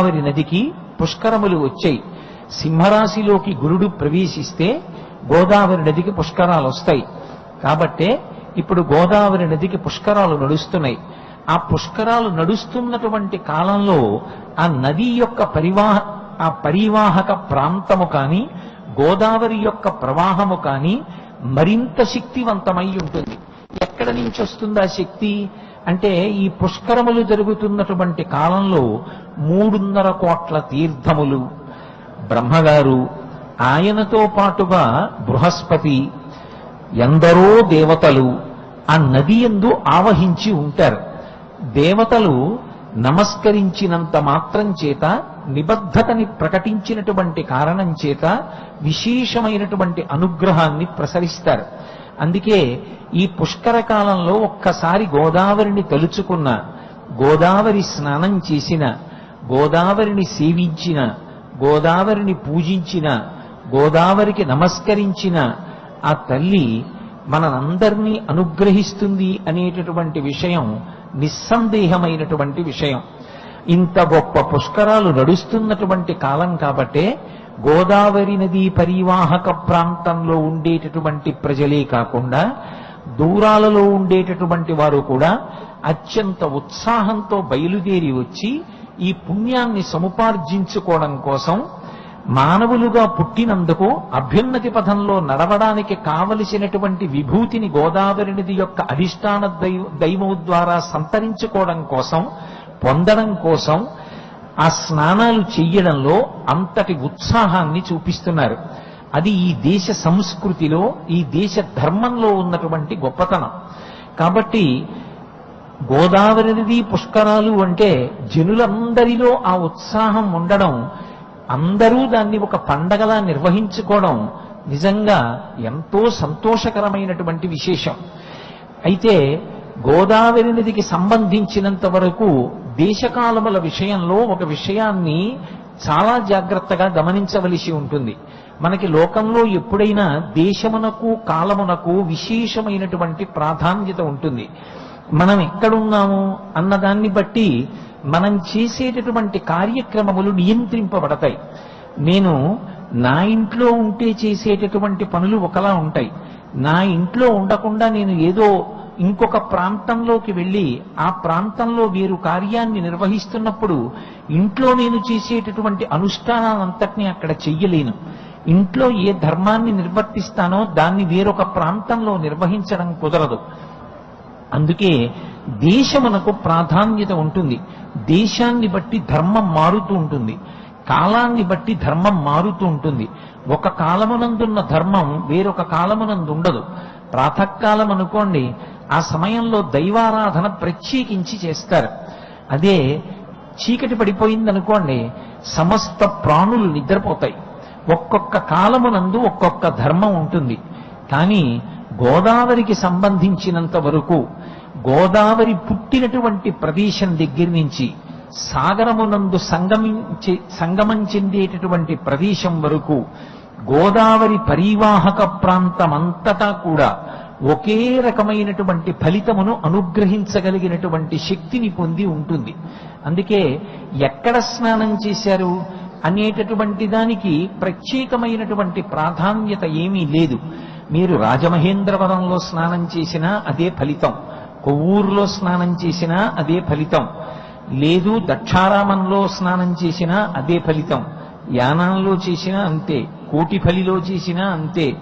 గోదావరి నదికి పుష్కరములు వచ్చాయి. సింహరాశిలోకి గురుడు ప్రవేశిస్తే గోదావరి నదికి పుష్కరాలు వస్తాయి. కాబట్టే ఇప్పుడు గోదావరి నదికి పుష్కరాలు నడుస్తున్నాయి. ఆ పుష్కరాలు నడుస్తున్నటువంటి కాలంలో ఆ నది యొక్క పరివాహ ఆ పరివాహక ప్రాంతము కానీ గోదావరి యొక్క ప్రవాహము కానీ మరింత శక్తివంతమై ఉంటుంది. ఎక్కడ నుంచి వస్తుంది ఆ శక్తి? అంటే ఈ పుష్కరములు జరుగుతున్నటువంటి కాలంలో మూడున్నర కోట్ల తీర్థములు. బ్రహ్మగారు ఆయనతో పాటుగా బృహస్పతి ఎందరో దేవతలు ఆ నది ఎందు ఆవహించి ఉంటారు. దేవతలు నమస్కరించినంత మాత్రం చేత నిబద్ధతని ప్రకటించినటువంటి కారణం చేత విశేషమైనటువంటి అనుగ్రహాన్ని ప్రసరిస్తారు. అందుకే ఈ పుష్కర కాలంలో ఒక్కసారి గోదావరిని తలుచుకున్న గోదావరి స్నానం చేసిన గోదావరిని సేవించిన గోదావరిని పూజించిన గోదావరికి నమస్కరించిన ఆ తల్లి మనందరినీ అనుగ్రహిస్తుంది అనేటటువంటి విషయం నిస్సందేహమైనటువంటి విషయం. ఇంత గొప్ప పుష్కరాలు నడుస్తున్నటువంటి కాలం కాబట్టే గోదావరి నదీ పరివాహక ప్రాంతంలో ఉండేటటువంటి ప్రజలే కాకుండా దూరాలలో ఉండేటటువంటి వారు కూడా అత్యంత ఉత్సాహంతో బయలుదేరి వచ్చి ఈ పుణ్యాన్ని సముపార్జించుకోవడం కోసం మానవులుగా పుట్టినందుకు అభ్యున్నతి పథంలో నడవడానికి కావలసినటువంటి విభూతిని గోదావరి నది యొక్క అధిష్టాన దైవం ద్వారా సంతరించుకోవడం కోసం పొందడం కోసం ఆ స్నానాలు చెయ్యడంలో అంతటి ఉత్సాహాన్ని చూపిస్తున్నారు. అది ఈ దేశ సంస్కృతిలో ఈ దేశ ధర్మంలో ఉన్నటువంటి గొప్పతనం. కాబట్టి గోదావరి నది పుష్కరాలు అంటే జనులందరిలో ఆ ఉత్సాహం ఉండడం అందరూ దాన్ని ఒక పండగలా నిర్వహించుకోవడం నిజంగా ఎంతో సంతోషకరమైనటువంటి విశేషం. అయితే గోదావరి నదికి సంబంధించినంత వరకు దేశకాలముల విషయంలో ఒక విషయాన్ని చాలా జాగ్రత్తగా గమనించవలసి ఉంటుంది. మనకి లోకంలో ఎప్పుడైనా దేశమునకు కాలమునకు విశేషమైనటువంటి ప్రాధాన్యత ఉంటుంది. మనం ఎక్కడున్నాము అన్నదాన్ని బట్టి మనం చేసేటటువంటి కార్యక్రమములు నియంత్రింపబడతాయి. నేను నా ఇంట్లో ఉంటే చేసేటటువంటి పనులు ఒకలా ఉంటాయి. నా ఇంట్లో ఉండకుండా నేను ఏదో ఇంకొక ప్రాంతంలోకి వెళ్ళి ఆ ప్రాంతంలో వేరు కార్యాన్ని నిర్వహిస్తున్నప్పుడు ఇంట్లో నేను చేసేటటువంటి అనుష్ఠానాలంతటినీ అక్కడ చెయ్యలేను. ఇంట్లో ఏ ధర్మాన్ని నిర్వర్తిస్తానో దాన్ని వేరొక ప్రాంతంలో నిర్వహించడం కుదరదు. అందుకే దేశమునకు ప్రాధాన్యత ఉంటుంది. దేశాన్ని బట్టి ధర్మం మారుతూ ఉంటుంది. కాలాన్ని బట్టి ధర్మం మారుతూ ఉంటుంది. ఒక కాలమునందున్న ధర్మం వేరొక కాలమునందు ఉండదు ప్రాతకాలం అనుకోండి ఆ సమయంలో దైవారాధన ప్రత్యేకించి చేస్తారు. అదే చీకటి పడిపోయిందనుకోండి సమస్త ప్రాణులు నిద్రపోతాయి. ఒక్కొక్క కాలమునందు ఒక్కొక్క ధర్మం ఉంటుంది. కానీ గోదావరికి సంబంధించినంత వరకు గోదావరి పుట్టినటువంటి ప్రదేశం దగ్గర నుంచి సాగరమునందు సంగమించి సంగమం చెందేటటువంటి ప్రదేశం వరకు గోదావరి పరీవాహక ప్రాంతమంతటా కూడా ఒకే రకమైనటువంటి ఫలితమును అనుగ్రహించగలిగినటువంటి శక్తిని పొంది ఉంటుంది. అందుకే ఎక్కడ స్నానం చేశారు అనేటటువంటి దానికి ప్రత్యేకమైనటువంటి ప్రాధాన్యత ఏమీ లేదు. మీరు రాజమహేంద్రవరంలో స్నానం చేసినా అదే ఫలితం. కొవ్వూరులో స్నానం చేసినా అదే ఫలితం. లేదు దక్షారామంలో స్నానం చేసినా అదే ఫలితం. యానంలో చేసినా అంతే కోటిఫలిలో చేసినా అంతే.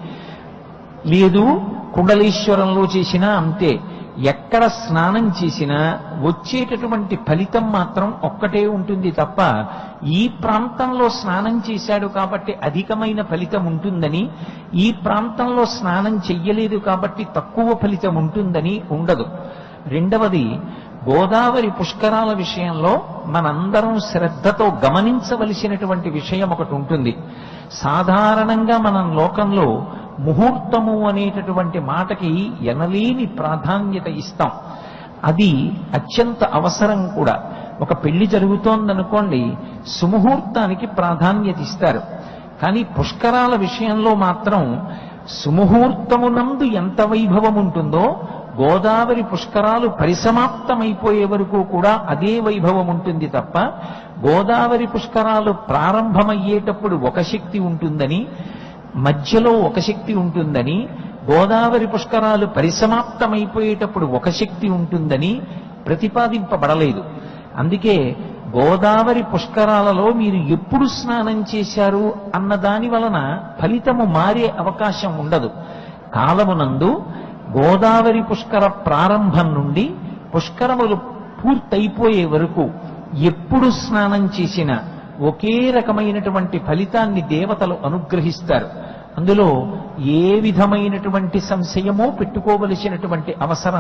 లేదు కుండలేశ్వరంలో చేసినా అంతే. ఎక్కడ స్నానం చేసినా వచ్చేటటువంటి ఫలితం మాత్రం ఒక్కటే ఉంటుంది తప్ప ఈ ప్రాంతంలో స్నానం చేశాడు కాబట్టి అధికమైన ఫలితం ఉంటుందని ఈ ప్రాంతంలో స్నానం చెయ్యలేదు కాబట్టి తక్కువ ఫలితం ఉంటుందని ఉండదు. రెండవది గోదావరి పుష్కరాల విషయంలో మనందరం శ్రద్ధతో గమనించవలసినటువంటి విషయం ఒకటి ఉంటుంది. సాధారణంగా మనం లోకంలో ముహూర్తము అనేటటువంటి మాటకి ఎనలేని ప్రాధాన్యత ఇస్తాం. అది అత్యంత అవసరం కూడా. ఒక పెళ్ళి జరుగుతోందనుకోండి సుముహూర్తానికి ప్రాధాన్యత ఇస్తారు. కానీ పుష్కరాల విషయంలో మాత్రం సుముహూర్తమునందు ఎంత వైభవం ఉంటుందో గోదావరి పుష్కరాలు పరిసమాప్తమైపోయే వరకు కూడా అదే వైభవం ఉంటుంది తప్ప గోదావరి పుష్కరాలు ప్రారంభమయ్యేటప్పుడు ఒక శక్తి ఉంటుందని మధ్యలో ఒక శక్తి ఉంటుందని గోదావరి పుష్కరాలు పరిసమాప్తమైపోయేటప్పుడు ఒక శక్తి ఉంటుందని ప్రతిపాదింపబడలేదు. అందుకే గోదావరి పుష్కరాలలో మీరు ఎప్పుడు స్నానం చేశారు అన్న దాని వలన ఫలితము మారే అవకాశం ఉండదు. కాలమునందు గోదావరి పుష్కర ప్రారంభం నుండి పుష్కరములు పూర్తయిపోయే వరకు ఎప్పుడు స్నానం చేసినా ఒకే రకమైనటువంటి ఫలితాన్ని దేవతలు అనుగ్రహిస్తారు. అందులో ఏ విధమైనటువంటి సంశయమో పెట్టుకోవలసినటువంటి అవసరం